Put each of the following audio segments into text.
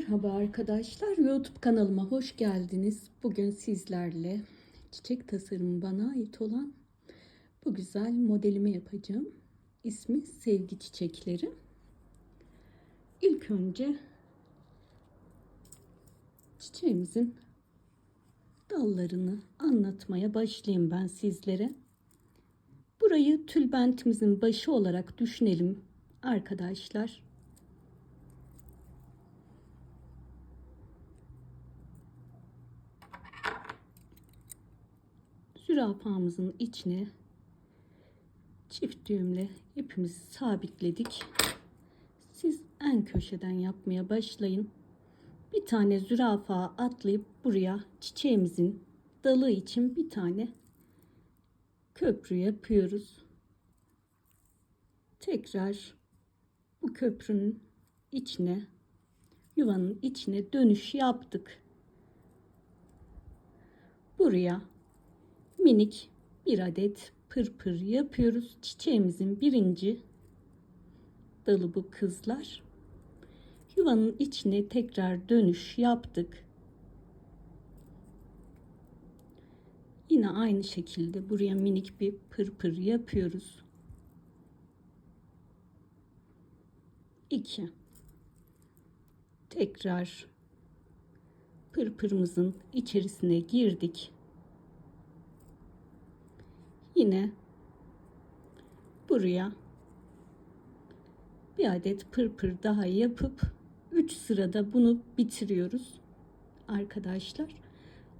Merhaba arkadaşlar. YouTube kanalıma hoş geldiniz. Bugün sizlerle çiçek tasarımı bana ait olan bu güzel modelimi yapacağım. İsmi Sevgi Çiçekleri. İlk önce çiçeğimizin dallarını anlatmaya başlayayım ben sizlere. Burayı tülbentimizin başı olarak düşünelim arkadaşlar. Zürafamızın içine çift düğümle ipimizi sabitledik. Siz en köşeden yapmaya başlayın. Bir tane zürafa atlayıp buraya çiçeğimizin dalı için bir tane köprü yapıyoruz. Tekrar bu köprünün içine yuvanın içine dönüş yaptık. Buraya minik bir adet pırpır yapıyoruz. Çiçeğimizin birinci dalı bu kızlar. Yuvanın içine tekrar dönüş yaptık. Yine aynı şekilde buraya minik bir pırpır yapıyoruz. 2 Tekrar pırpırımızın içerisine girdik. Yine buraya bir adet pırpır daha yapıp 3 sırada bunu bitiriyoruz arkadaşlar.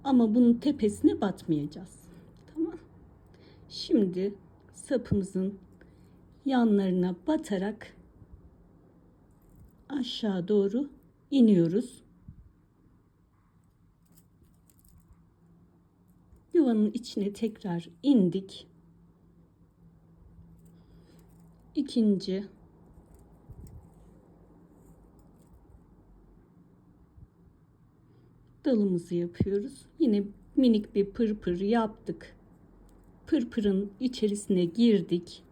Ama bunun tepesine batmayacağız. Tamam. Şimdi sapımızın yanlarına batarak aşağı doğru iniyoruz. Yuvanın içine tekrar indik. İkinci dalımızı yapıyoruz. Yine minik bir pırpır yaptık. Pırpırın içerisine girdik.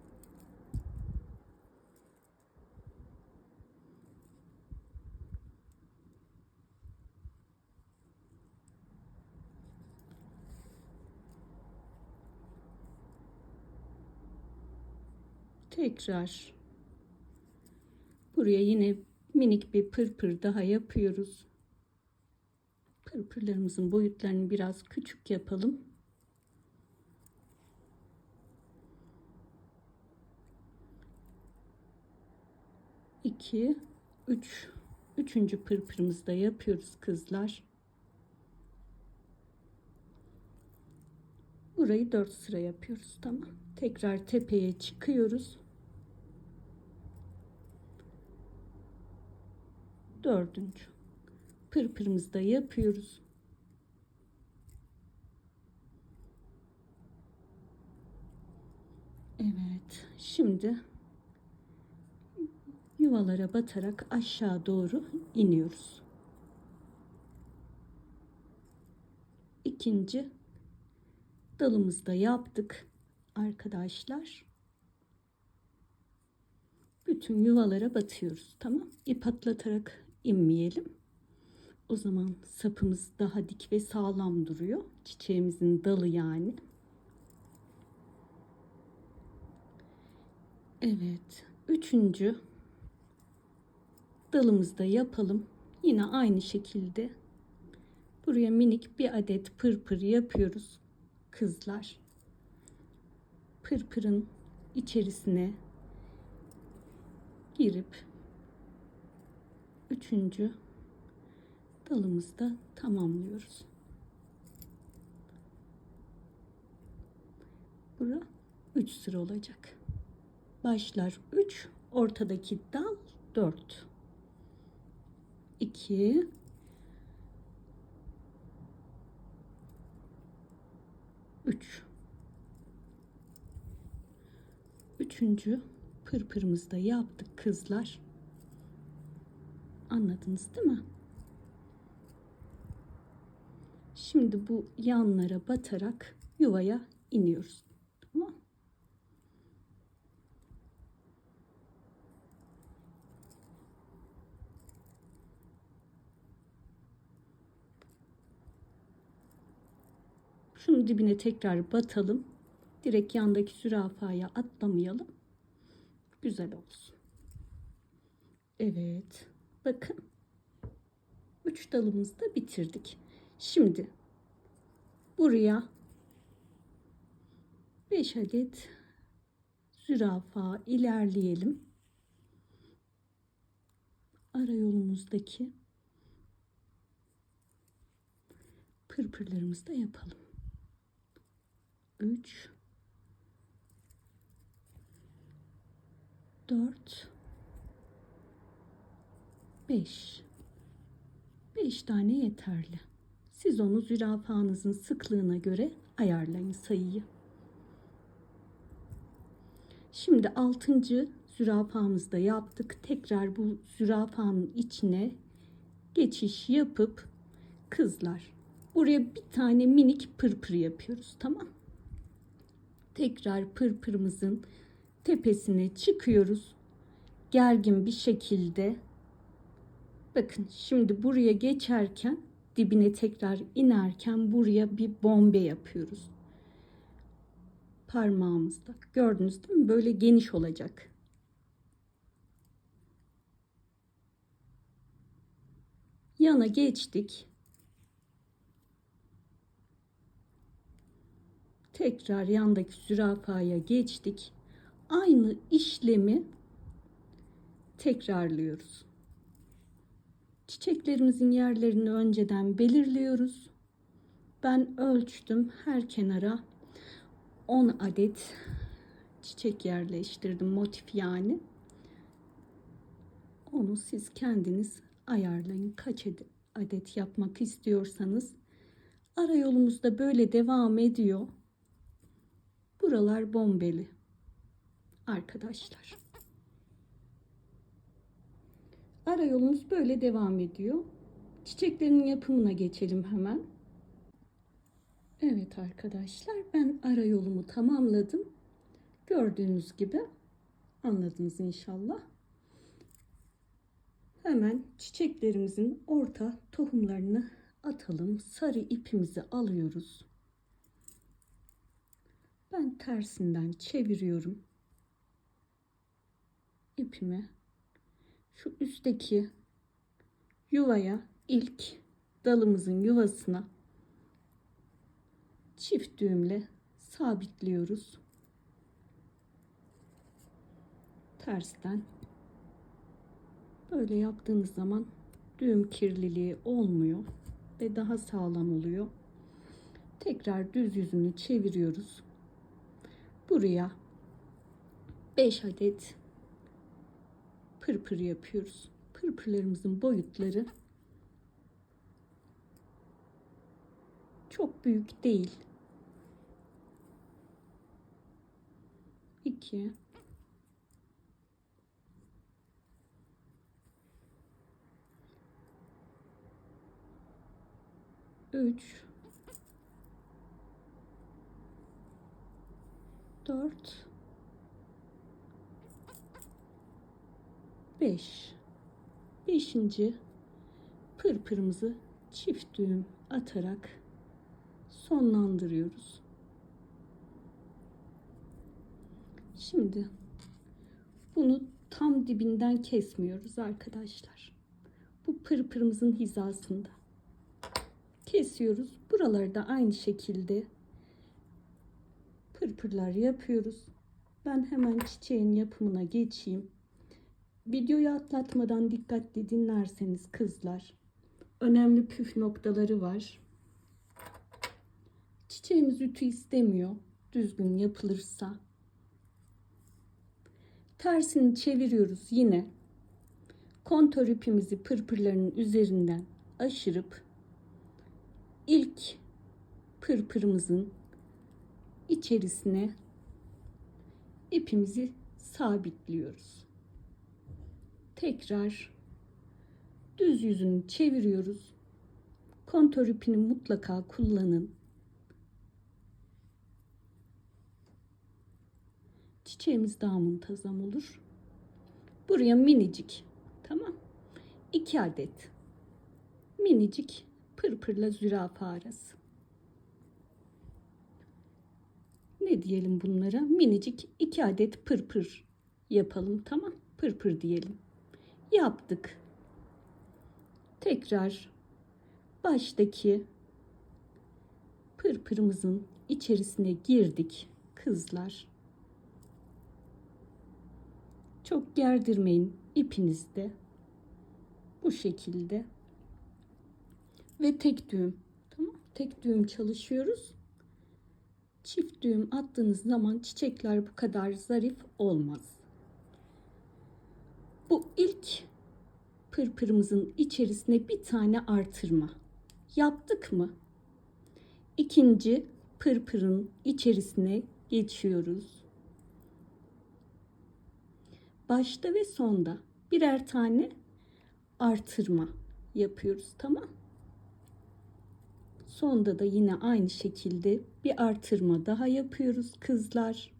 Tekrar buraya yine minik bir pırpır daha yapıyoruz. Pırpırlarımızın boyutlarını biraz küçük yapalım. İki, üç, üçüncü pırpırımızı da yapıyoruz kızlar. Burayı dört sıra yapıyoruz. Tamam. Tekrar tepeye çıkıyoruz. Dördüncü. Pırpırımızı da yapıyoruz. Evet. Şimdi yuvalara batarak aşağı doğru iniyoruz. İkinci dalımızda yaptık arkadaşlar. Bütün yuvalara batıyoruz. Tamam. İp atlatarak inmeyelim. O zaman sapımız daha dik ve sağlam duruyor. Çiçeğimizin dalı yani. Evet. Üçüncü dalımızda yapalım. Yine aynı şekilde buraya minik bir adet pırpır yapıyoruz kızlar pırpırın içerisine girip üçüncü dalımızda tamamlıyoruz. Bura 3 sıra olacak. Başlar 3, ortadaki dal 4. 2 3 Üçüncü pırpırımızda yaptık kızlar. Anladınız değil mi? Şimdi bu yanlara batarak yuvaya iniyoruz. Tamam Şunun dibine tekrar batalım. Direkt yandaki zürafaya atlamayalım. Güzel olsun. Evet. Bakın. Üç dalımızı da bitirdik. Şimdi buraya 5 adet zürafa ilerleyelim. Ara yolumuzdaki pırpırlarımızı da yapalım. 3 4 5 5 tane yeterli. Siz onu zürafanızın sıklığına göre ayarlayın sayıyı. Şimdi 6. zürafamızda yaptık. Tekrar bu zürafanın içine geçiş yapıp kızlar buraya bir tane minik pırpır yapıyoruz. Tamam. Tekrar pırpırımızın tepesine çıkıyoruz. Gergin bir şekilde bakın şimdi buraya geçerken dibine tekrar inerken buraya bir bombe yapıyoruz. Parmağımızda. Gördünüz değil mi? Böyle geniş olacak. Yana geçtik. Tekrar yandaki zürafaya geçtik. Aynı işlemi tekrarlıyoruz. Çiçeklerimizin yerlerini önceden belirliyoruz. Ben ölçtüm her kenara 10 adet çiçek yerleştirdim motif yani. Onu siz kendiniz ayarlayın. Kaç adet yapmak istiyorsanız. Ara yolumuzda böyle devam ediyor. Buralar bombeli. Arkadaşlar. Ara yolumuz böyle devam ediyor. Çiçeklerin yapımına geçelim hemen. Evet arkadaşlar ben ara yolumu tamamladım. Gördüğünüz gibi anladınız inşallah. Hemen çiçeklerimizin orta tohumlarını atalım. Sarı ipimizi alıyoruz. Ben tersinden çeviriyorum. ipimi şu üstteki yuvaya ilk dalımızın yuvasına çift düğümle sabitliyoruz. Tersten böyle yaptığınız zaman düğüm kirliliği olmuyor ve daha sağlam oluyor. Tekrar düz yüzünü çeviriyoruz. Buraya 5 adet pırpır yapıyoruz. Pırpırlarımızın boyutları çok büyük değil. 2 3 4 5 5. pırpırımızı çift düğüm atarak sonlandırıyoruz. Şimdi bunu tam dibinden kesmiyoruz arkadaşlar. Bu pırpırımızın hizasında. Kesiyoruz. Buraları da aynı şekilde pırpırlar yapıyoruz. Ben hemen çiçeğin yapımına geçeyim. Videoyu atlatmadan dikkatli dinlerseniz kızlar önemli püf noktaları var. Çiçeğimiz ütü istemiyor. Düzgün yapılırsa. Tersini çeviriyoruz yine. Kontör ipimizi pırpırların üzerinden aşırıp ilk pırpırımızın içerisine ipimizi sabitliyoruz. Tekrar düz yüzünü çeviriyoruz. Kontör ipini mutlaka kullanın. Çiçeğimiz daha muntazam olur. Buraya minicik. Tamam. 2 adet minicik pırpırla zürafa arası. ne diyelim bunlara? Minicik iki adet pırpır yapalım tamam. Pırpır diyelim. Yaptık. Tekrar baştaki pırpırımızın içerisine girdik kızlar. Çok gerdirmeyin ipinizde. Bu şekilde. Ve tek düğüm. Tamam. Tek düğüm çalışıyoruz. Çift düğüm attığınız zaman çiçekler bu kadar zarif olmaz. Bu ilk pırpırımızın içerisine bir tane artırma. Yaptık mı? İkinci pırpırın içerisine geçiyoruz. Başta ve sonda birer tane artırma yapıyoruz tamam sonda da yine aynı şekilde bir artırma daha yapıyoruz kızlar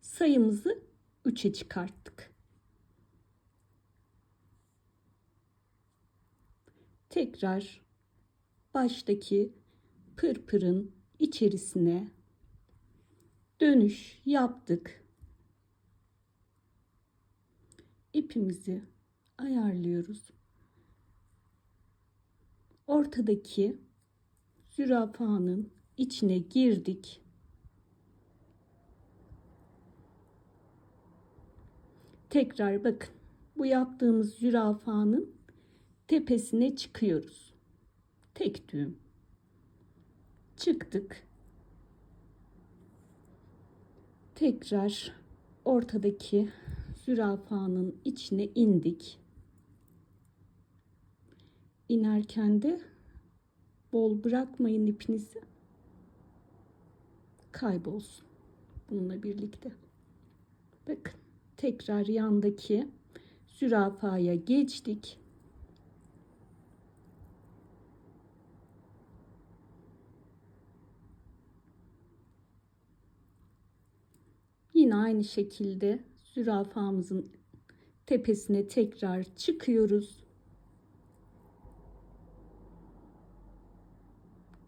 sayımızı 3'e çıkarttık tekrar baştaki pırpırın içerisine dönüş yaptık ipimizi ayarlıyoruz. Ortadaki zürafanın içine girdik. Tekrar bakın. Bu yaptığımız zürafanın tepesine çıkıyoruz. Tek düğüm. Çıktık. Tekrar ortadaki zürafanın içine indik. İnerken de bol bırakmayın ipinizi. Kaybolsun. Bununla birlikte. Bakın tekrar yandaki zürafaya geçtik. Yine aynı şekilde zürafamızın tepesine tekrar çıkıyoruz.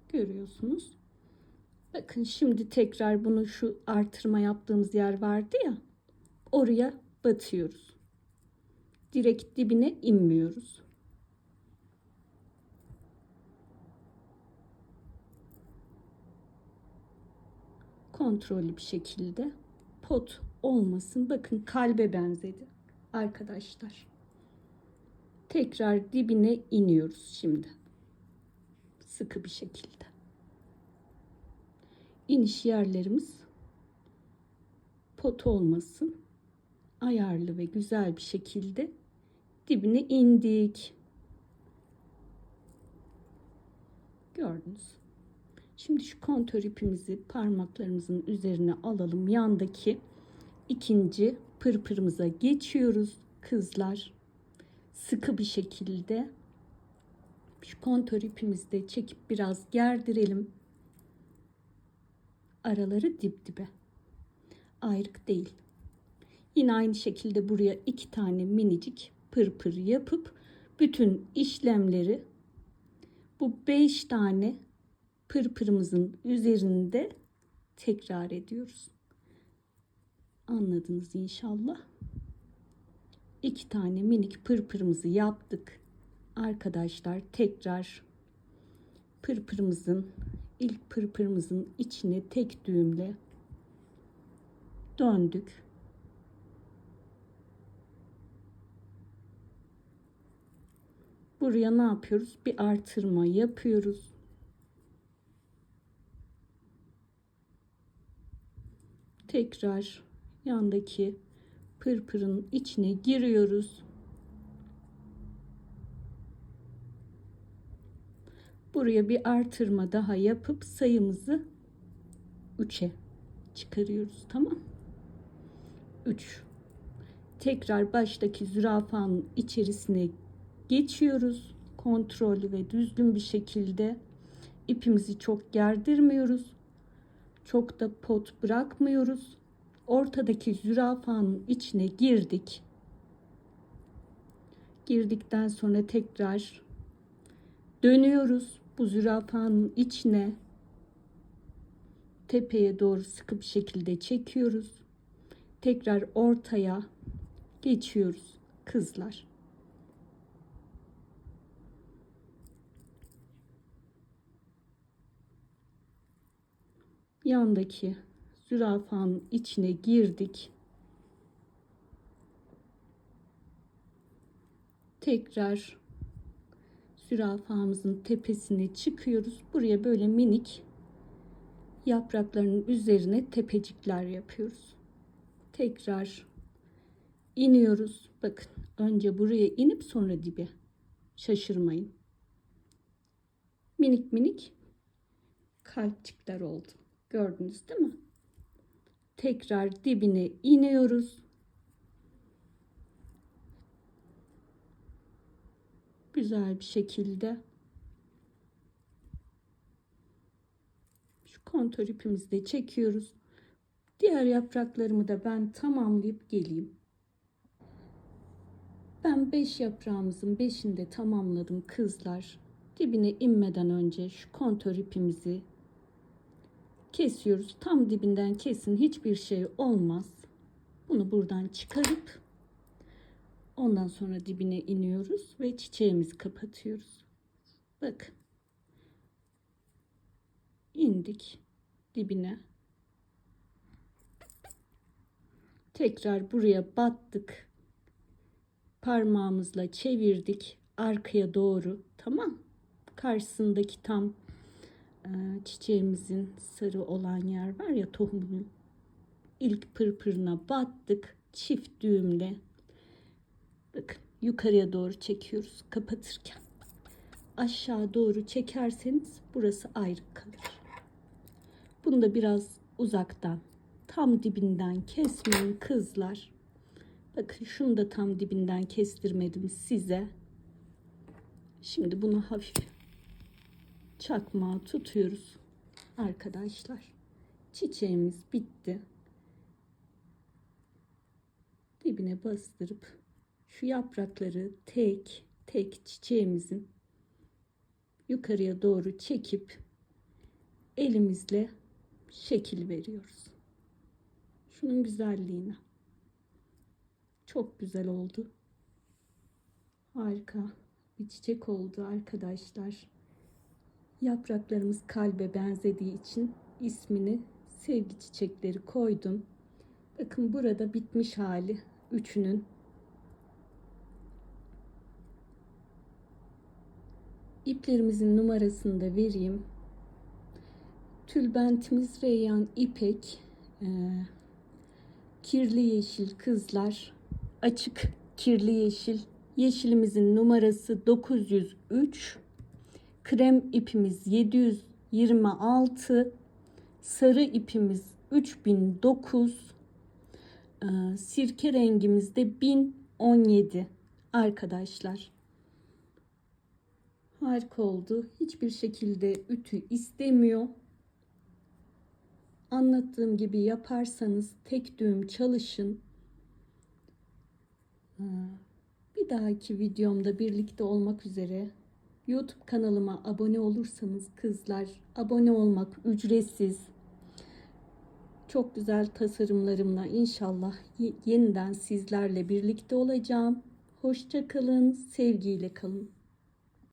Görüyorsunuz. Bakın şimdi tekrar bunu şu artırma yaptığımız yer vardı ya. Oraya batıyoruz. Direkt dibine inmiyoruz. Kontrollü bir şekilde pot olmasın. Bakın kalbe benzedi arkadaşlar. Tekrar dibine iniyoruz şimdi. Sıkı bir şekilde. İniş yerlerimiz pot olmasın. Ayarlı ve güzel bir şekilde dibine indik. Gördünüz. Şimdi şu kontör ipimizi parmaklarımızın üzerine alalım. Yandaki ikinci pırpırımıza geçiyoruz kızlar. Sıkı bir şekilde şu kontör ipimizi de çekip biraz gerdirelim. Araları dip dibe. Ayrık değil. Yine aynı şekilde buraya iki tane minicik pırpır yapıp bütün işlemleri bu beş tane pırpırımızın üzerinde tekrar ediyoruz. Anladınız inşallah. İki tane minik pırpırımızı yaptık. Arkadaşlar tekrar pırpırımızın ilk pırpırımızın içine tek düğümle döndük. Buraya ne yapıyoruz? Bir artırma yapıyoruz. Tekrar yandaki pırpırın içine giriyoruz. Buraya bir artırma daha yapıp sayımızı 3'e çıkarıyoruz. Tamam. 3. Tekrar baştaki zürafanın içerisine geçiyoruz. Kontrollü ve düzgün bir şekilde ipimizi çok gerdirmiyoruz. Çok da pot bırakmıyoruz ortadaki zürafanın içine girdik. Girdikten sonra tekrar dönüyoruz bu zürafanın içine. tepeye doğru sıkı bir şekilde çekiyoruz. Tekrar ortaya geçiyoruz kızlar. Yandaki zürafanın içine girdik. Tekrar zürafamızın tepesine çıkıyoruz. Buraya böyle minik yapraklarının üzerine tepecikler yapıyoruz. Tekrar iniyoruz. Bakın önce buraya inip sonra dibe. Şaşırmayın. Minik minik kalpçikler oldu. Gördünüz değil mi? Tekrar dibine iniyoruz. Güzel bir şekilde şu kontör ipimizi de çekiyoruz. Diğer yapraklarımı da ben tamamlayıp geleyim. Ben 5 yaprağımızın 5'ini de tamamladım kızlar. Dibine inmeden önce şu kontör ipimizi kesiyoruz. Tam dibinden kesin hiçbir şey olmaz. Bunu buradan çıkarıp ondan sonra dibine iniyoruz ve çiçeğimizi kapatıyoruz. Bakın. indik dibine. Tekrar buraya battık. Parmağımızla çevirdik arkaya doğru. Tamam. Karşısındaki tam çiçeğimizin sarı olan yer var ya tohumunun ilk pırpırına battık çift düğümle. Bakın yukarıya doğru çekiyoruz kapatırken. Aşağı doğru çekerseniz burası ayrı kalır. Bunu da biraz uzaktan tam dibinden kesmeyin kızlar. Bakın şunu da tam dibinden kestirmedim size. Şimdi bunu hafif çakmağı tutuyoruz arkadaşlar. Çiçeğimiz bitti. Dibine bastırıp şu yaprakları tek tek çiçeğimizin yukarıya doğru çekip elimizle şekil veriyoruz. Şunun güzelliğine. Çok güzel oldu. Harika bir çiçek oldu arkadaşlar. Yapraklarımız kalbe benzediği için ismini sevgi çiçekleri koydum. Bakın burada bitmiş hali üçünün. İplerimizin numarasını da vereyim. Tülbentimiz Reyyan İpek. Ee, kirli yeşil kızlar. Açık kirli yeşil. Yeşilimizin numarası 903. Krem ipimiz 726. Sarı ipimiz 3009. Ee, sirke rengimiz de 1017 arkadaşlar. Harika oldu. Hiçbir şekilde ütü istemiyor. Anlattığım gibi yaparsanız tek düğüm çalışın. Ee, Bir dahaki videomda birlikte olmak üzere YouTube kanalıma abone olursanız kızlar abone olmak ücretsiz. Çok güzel tasarımlarımla inşallah yeniden sizlerle birlikte olacağım. Hoşça kalın, sevgiyle kalın.